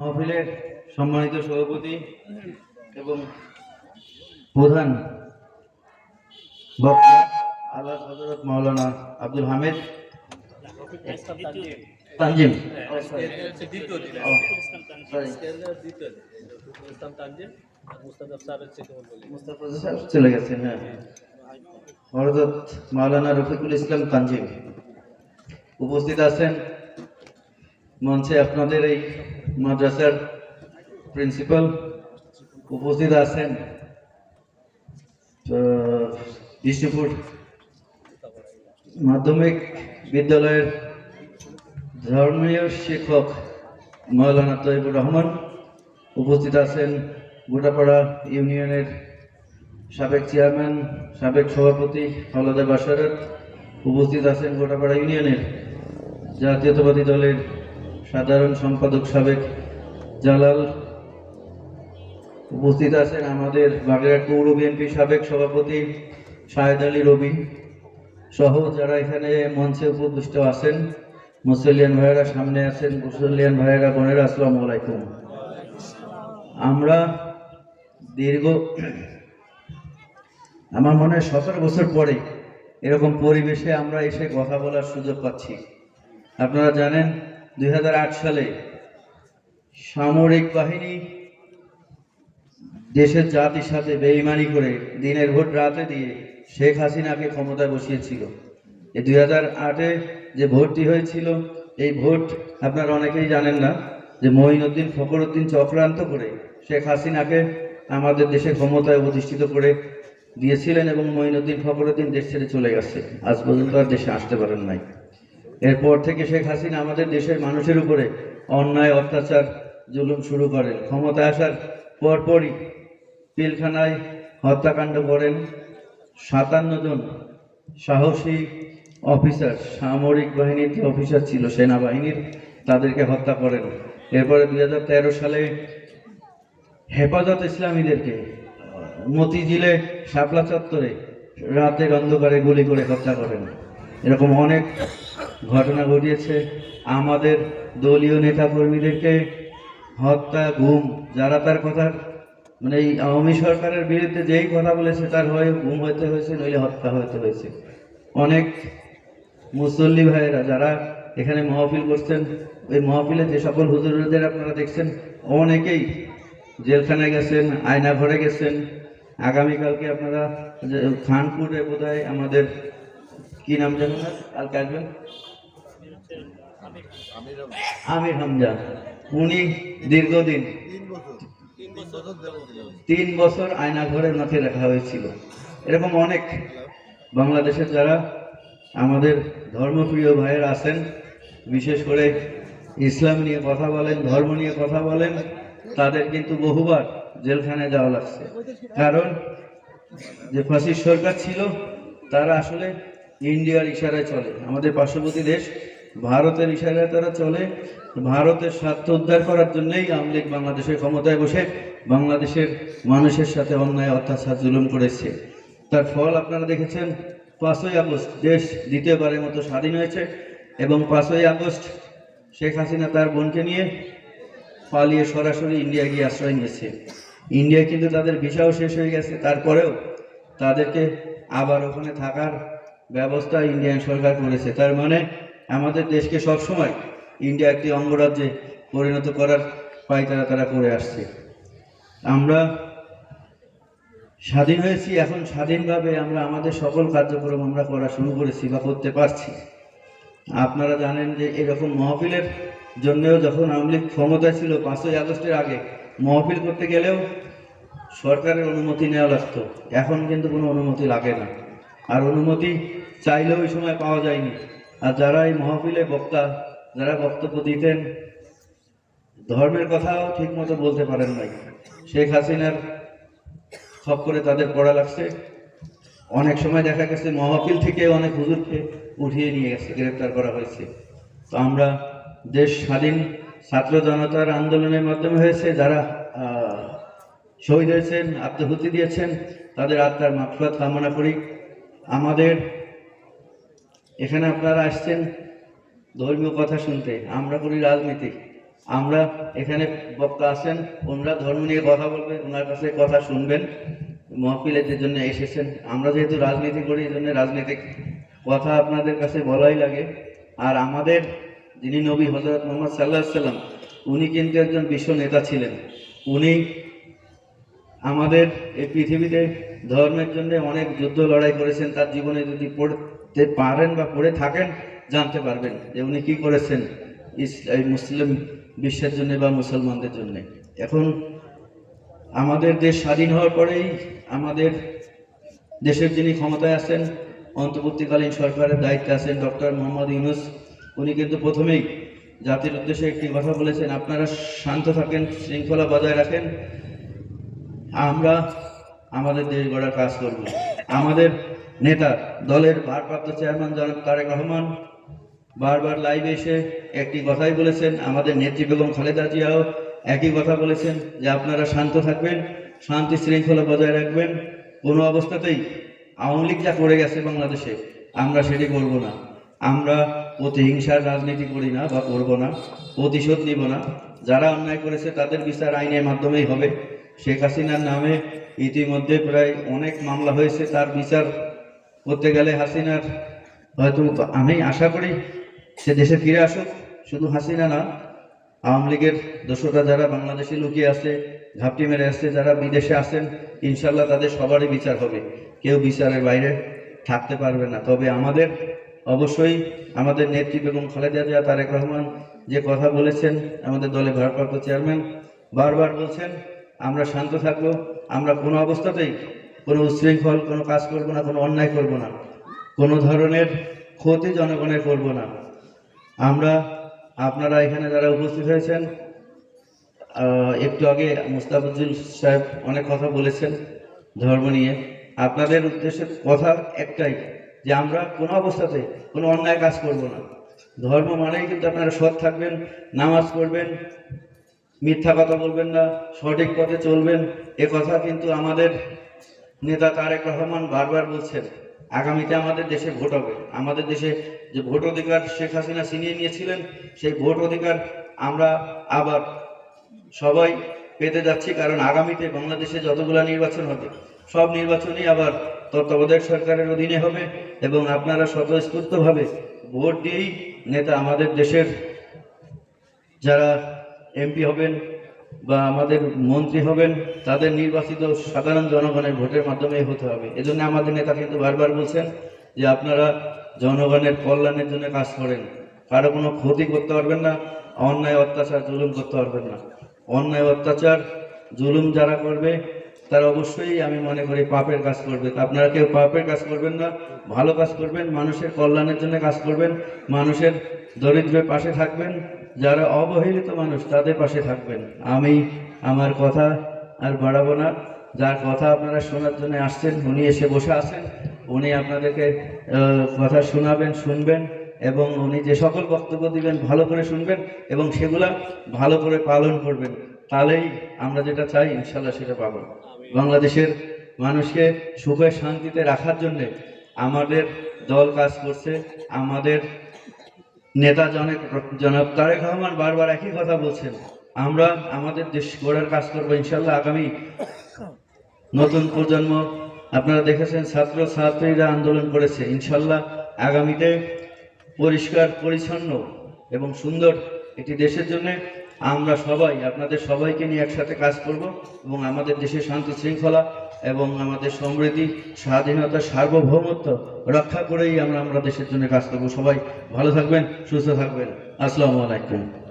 মাহফিলের সম্মানিত সভাপতি এবং প্রধান বক্তা আল্লাহ হজরত মাওলানা আব্দুল হামিদ। তানজিম। চলে গেছেন হ্যাঁ। মাওলানা রফিকুল ইসলাম তানজিম। উপস্থিত আছেন মঞ্চে আপনাদের এই মাদ্রাসার প্রিন্সিপাল উপস্থিত আছেন বিষ্ণুপুর মাধ্যমিক বিদ্যালয়ের ধর্মীয় শিক্ষক মৌলানা তৈবুর রহমান উপস্থিত আছেন, গোটাপাড়া ইউনিয়নের সাবেক চেয়ারম্যান, সাবেক সভাপতি ফলাদা বাসারত উপস্থিত আছেন, গোটাপাড়া ইউনিয়নের জাতীয়তাবাদী দলের সাধারণ সম্পাদক সাবেক জালাল উপস্থিত আছেন আমাদের বাগেরহাট পৌর বিএনপি সাবেক সভাপতি শাহেদ আলী রবি সহ যারা এখানে মঞ্চে উপবিষ্ট আছেন। মুসলিয়ান ভাইয়েরা সামনে আছেন। মুসলিয়ান ভাইয়েরা, বোনেরা, আসসালামু আলাইকুম। আমরা দীর্ঘ আমার মনে হয় সতেরো বছর পরে এরকম পরিবেশে আমরা এসে কথা বলার সুযোগ পাচ্ছি। আপনারা জানেন দুই হাজার আট সালে সামরিক বাহিনী দেশের জাতির সাথে বেইমানি করে দিনের ভোট রাতে দিয়ে শেখ হাসিনাকে ক্ষমতায় বসিয়েছিল। এই দুই হাজার আটে যে ভোটটি হয়েছিল, এই ভোট আপনারা অনেকেই জানেন না যে মঈনুদ্দিন ফখরুদ্দিন চক্রান্ত করে শেখ হাসিনাকে আমাদের দেশে ক্ষমতায় অধিষ্ঠিত করে দিয়েছিলেন এবং মঈনুদ্দিন ফখরুদ্দিন দেশ ছেড়ে চলে গেছে। আজ পর্যন্ত আর দেশে আসতে পারেন নাই। এরপর থেকে শেখ হাসিনা আমাদের দেশের মানুষের উপরে অন্যায়, অত্যাচার, জুলুম শুরু করেন। ক্ষমতায় আসার পরপরই পিলখানায় হত্যাকাণ্ড করেন সাতান্ন জন সাহসী অফিসার। সামরিক বাহিনীর যে অফিসার ছিল, সেনাবাহিনীর, তাদেরকে হত্যা করেন। এরপরে দু হাজার তেরো সালে হেফাজত ইসলামীদেরকে মতিঝিলে শাপলা চত্বরে রাতের অন্ধকারে গুলি করে হত্যা করেন। এরকম অনেক ঘটনা ঘটিয়েছে। আমাদের দলীয় নেতা কর্মীদেরকে হত্যা, গুম, যারা তার কথা মানে এই আওয়ামী সরকারের বিরুদ্ধে যেই কথা বলেছে, তার হয়ে গুম হইতে হয়েছে, নইলে হত্যা হইতে হয়েছে। অনেক মুসল্লি ভাইয়েরা যারা এখানে মহফিল করছেন ওই মহফিলে যে সকল হুজুরদের আপনারা দেখছেন, অনেকেই জেলখানায় গেছেন আয়না ঘরে গেছেন। আগামীকালকে আপনারা খানপুরে বোধহয় আমাদের কি নাম জানেন কালকে আসবেন আমির হামজা। উনি দীর্ঘদিন তিন বছর আয়না ঘরের মাঠে রাখা হয়েছিল। এরকম অনেক বাংলাদেশের যারা আমাদের ধর্মপ্রিয় ভাইয়ের আছেন, বিশেষ করে ইসলাম নিয়ে কথা বলেন, ধর্ম নিয়ে কথা বলেন, তাদের কিন্তু বহুবার জেলখানায় যাওয়া লাগছে। কারণ যে ফাঁসির সরকার ছিল, তারা আসলে ইন্ডিয়ার ইশারায় চলে। আমাদের পার্শ্ববর্তী দেশ ভারতের ইশারায় তারা চলে। ভারতের স্বার্থ উদ্ধার করার জন্যই আওয়ামী লীগ বাংলাদেশের ক্ষমতায় বসে বাংলাদেশের মানুষের সাথে অন্যায়, অত্যাচার, জুলুম করেছে। তার ফল আপনারা দেখেছেন, পাঁচই আগস্ট দেশ দ্বিতীয়বারের মতো স্বাধীন হয়েছে এবং পাঁচই আগস্ট শেখ হাসিনা তার বোনকে নিয়ে পালিয়ে সরাসরি ইন্ডিয়া গিয়ে আশ্রয় নিয়েছে। ইন্ডিয়ায় কিন্তু তাদের ভিসাও শেষ হয়ে গেছে। তারপরেও তাদেরকে আবার ওখানে থাকার ব্যবস্থা ইন্ডিয়ান সরকার করেছে। তার মানে আমাদের দেশকে সবসময় ইন্ডিয়া একটি অঙ্গরাজ্যে পরিণত করার পায়তারা তারা করে আসছে। আমরা স্বাধীন হয়েছি, এখন স্বাধীনভাবে আমরা আমাদের সকল কার্যক্রম আমরা করা শুরু করেছি বা করতে পারছি। আপনারা জানেন যে এরকম মহফিলের জন্যও যখন আওয়ামী লীগ ক্ষমতায় ছিল পাঁচই আগস্টের আগে, মহফিল করতে গেলেও সরকারের অনুমতি নেওয়া লাগতো। এখন কিন্তু কোনো অনুমতি লাগে না। আর অনুমতি চাইলেও ওই সময় পাওয়া যায়নি। আর যারা এই মহফিলে বক্তা, যারা বক্তব্য দিতেন, ধর্মের কথাও ঠিক মতো বলতে পারেন নাই। শেখ হাসিনার সব করে তাদের পড়া লাগছে। অনেক সময় দেখা গেছে মহাপিল থেকে অনেক হুজুরকে উঠিয়ে নিয়ে গেছে, গ্রেপ্তার করা হয়েছে। তো আমরা দেশ স্বাধীন ছাত্র জনতার আন্দোলনের মাধ্যমে হয়েছে, যারা শহীদ হয়েছেন আত্মহুতি দিয়েছেন, তাদের আত্মার মাফরাত কামনা করি। আমাদের এখানে আপনারা আসছেন ধর্মীয় কথা শুনতে। আমরা করি রাজনীতি। আমরা এখানে বক্তা আছেন, ওনারা ধর্ম নিয়ে কথা বলবেন, ওনার কাছে কথা শুনবেন মহফিলের জন্য এসেছেন। আমরা যেহেতু রাজনীতি করি, এই জন্য রাজনৈতিক কথা আপনাদের কাছে বলাই লাগে। আর আমাদের যিনি নবী হজরত মোহাম্মদ সাল্লাহ সাল্লাম, উনি কিন্তু একজন বিশ্ব নেতা ছিলেন। উনি আমাদের এই পৃথিবীতে ধর্মের জন্য অনেক যুদ্ধ লড়াই করেছেন, তার জীবনে যদি পড়তে পারেন বা পড়ে থাকেন, জানতে পারবেন যে উনি কী করেছেন ইস- এই মুসলিম বিশ্বের জন্য বা মুসলমানদের জন্য। এখন আমাদের দেশ স্বাধীন হওয়ার পরেই আমাদের দেশের যিনি ক্ষমতায় আছেন, অন্তর্বর্তীকালীন সরকারের দায়িত্বে আছেন ডক্টর মোহাম্মদ ইউনুস, উনি কিন্তু প্রথমেই জাতির উদ্দেশ্যে একটি কথা বলেছেন, আপনারা শান্ত থাকেন, শৃঙ্খলা বজায় রাখেন, আমরা আমাদের দেশ গড়ার কাজ করব। আমাদের নেতা দলের ভারপ্রাপ্ত চেয়ারম্যান জনাব তারেক রহমান বারবার লাইভে এসে একটি কথাই বলেছেন, আমাদের নেত্রী বেগম খালেদা জিয়াও একই কথা বলেছেন যে আপনারা শান্ত থাকবেন, শান্তি শৃঙ্খলা বজায় রাখবেন। কোনো অবস্থাতেই আওয়ামী লীগ যা করে গেছে বাংলাদেশে, আমরা সেটি করব না। আমরা প্রতিহিংসার রাজনীতি করি না বা করব না, প্রতিশোধ নিব না। যারা অন্যায় করেছে তাদের বিচার আইনের মাধ্যমেই হবে। শেখ হাসিনার নামে ইতিমধ্যে প্রায় অনেক মামলা হয়েছে, তার বিচার করতে গেলে হাসিনার হয়তো আমি আশা করি সে দেশে ফিরে আসুক। শুধু হাসিনা না, আওয়ামী লীগের দোষরা যারা বাংলাদেশে লুকিয়ে আছে, ঘাপটি মেরে আসছে যারা বিদেশে আছেন, ইনশাল্লাহ তাদের সবারই বিচার হবে। কেউ বিচারের বাইরে থাকতে পারবে না। তবে আমাদের, অবশ্যই আমাদের নেত্রী বেগম খালেদা জিয়া, তারেক রহমান যে কথা বলেছেন, আমাদের দলে ভারপ্রাপ্ত চেয়ারম্যান, বারবার বলছেন, আমরা শান্ত থাকব, আমরা কোনো অবস্থাতেই কোনো উশৃঙ্খল, কোনো কাজ করব না, কোনো অন্যায় করব না। কোনো ধরনের ক্ষতি জনগণের করব না। আমরা, আপনারা এখানে যারা উপস্থিত হয়েছেন একটু আগে মুস্তাফুজুল সাহেব অনেক কথা বলেছেন ধর্ম নিয়ে। আপনাদের উদ্দেশ্যে কথা একটাই, যে আমরা কোনো অবস্থাতে কোনো অন্যায় কাজ করব না। ধর্ম মানেই কিন্তু আপনারা সৎ থাকবেন, নামাজ পড়বেন, মিথ্যা কথা বলবেন না, সঠিক পথে চলবেন। এ কথা কিন্তু আমাদের নেতা তারেক রহমান বারবার বলছেন, আগামীতে আমাদের দেশে ভোট হবে। আমাদের দেশে যে ভোট অধিকার শেখ হাসিনা ছিনিয়ে নিয়েছিলেন, সেই ভোট অধিকার আমরা আবার সবাই পেতে যাচ্ছি, কারণ আগামীতে বাংলাদেশে যতগুলো নির্বাচন হবে, সব নির্বাচনই আবার তত্ত্বাবধায়ক সরকারের অধীনে হবে এবং আপনারা স্বতঃস্ফূর্তভাবে ভোট দিয়েই নেতা আমাদের দেশের যারা এমপি হবেন বা আমাদের মন্ত্রী হবেন, তাদের নির্বাচিত সাধারণ জনগণের ভোটের মাধ্যমে হতে হবে। এজন্য আমাদের নেতা কিন্তু বারবার বলছেন যে আপনারা জনগণের কল্যাণের জন্য কাজ করেন। কারও কোনো ক্ষতি করতে পারবেন না, অন্যায় অত্যাচার জুলুম করতে পারবেন না। অন্যায় অত্যাচার, জুলুম যারা করবে তারা অবশ্যই আমি মনে করি পাপের কাজ করবে। আপনারা কেউ পাপের কাজ করবেন না, ভালো কাজ করবেন, মানুষের কল্যাণের জন্য কাজ করবেন, মানুষের দরিদ্রের পাশে থাকবেন, যারা অবহেলিত মানুষ তাদের পাশে থাকবেন। আমি আমার কথা আর বাড়াবো না। যার কথা আপনারা শোনার জন্য আসছেন, উনি এসে বসে আছেন, উনি আপনাদেরকে কথা শোনাবেন, শুনবেন, এবং উনি যে সকল বক্তব্য দিবেন ভালো করে শুনবেন, এবং সেগুলা ভালো করে পালন করবেন, তাহলেই আমরা যেটা চাই ইনশাল্লাহ সেটা পাবো। বাংলাদেশের মানুষকে সুখে শান্তিতে রাখার জন্য আমাদের দল কাজ করছে। আমাদের নেতা জনক জনাব তারেক রহমান বারবার একই কথা বলছেন। আমরা আমাদের দেশ গড়ার কাজ করব ইনশাল্লাহ আগামী নতুন প্রজন্ম। আপনারা দেখেছেন ছাত্র ছাত্রীরা আন্দোলন করেছে। ইনশাল্লাহ আগামীতে পরিষ্কার, পরিচ্ছন্ন এবং সুন্দর একটি দেশের জন্য আমরা সবাই, আপনাদের সবাইকে নিয়ে একসাথে কাজ করব এবং আমাদের দেশের শান্তি শৃঙ্খলা এবং আমাদের সমৃদ্ধি, স্বাধীনতা, সার্বভৌমত্ব রক্ষা করেই আমরা আমরা দেশের জন্য কাজ করব। সবাই ভালো থাকবেন, সুস্থ থাকবেন। আসসালামু আলাইকুম।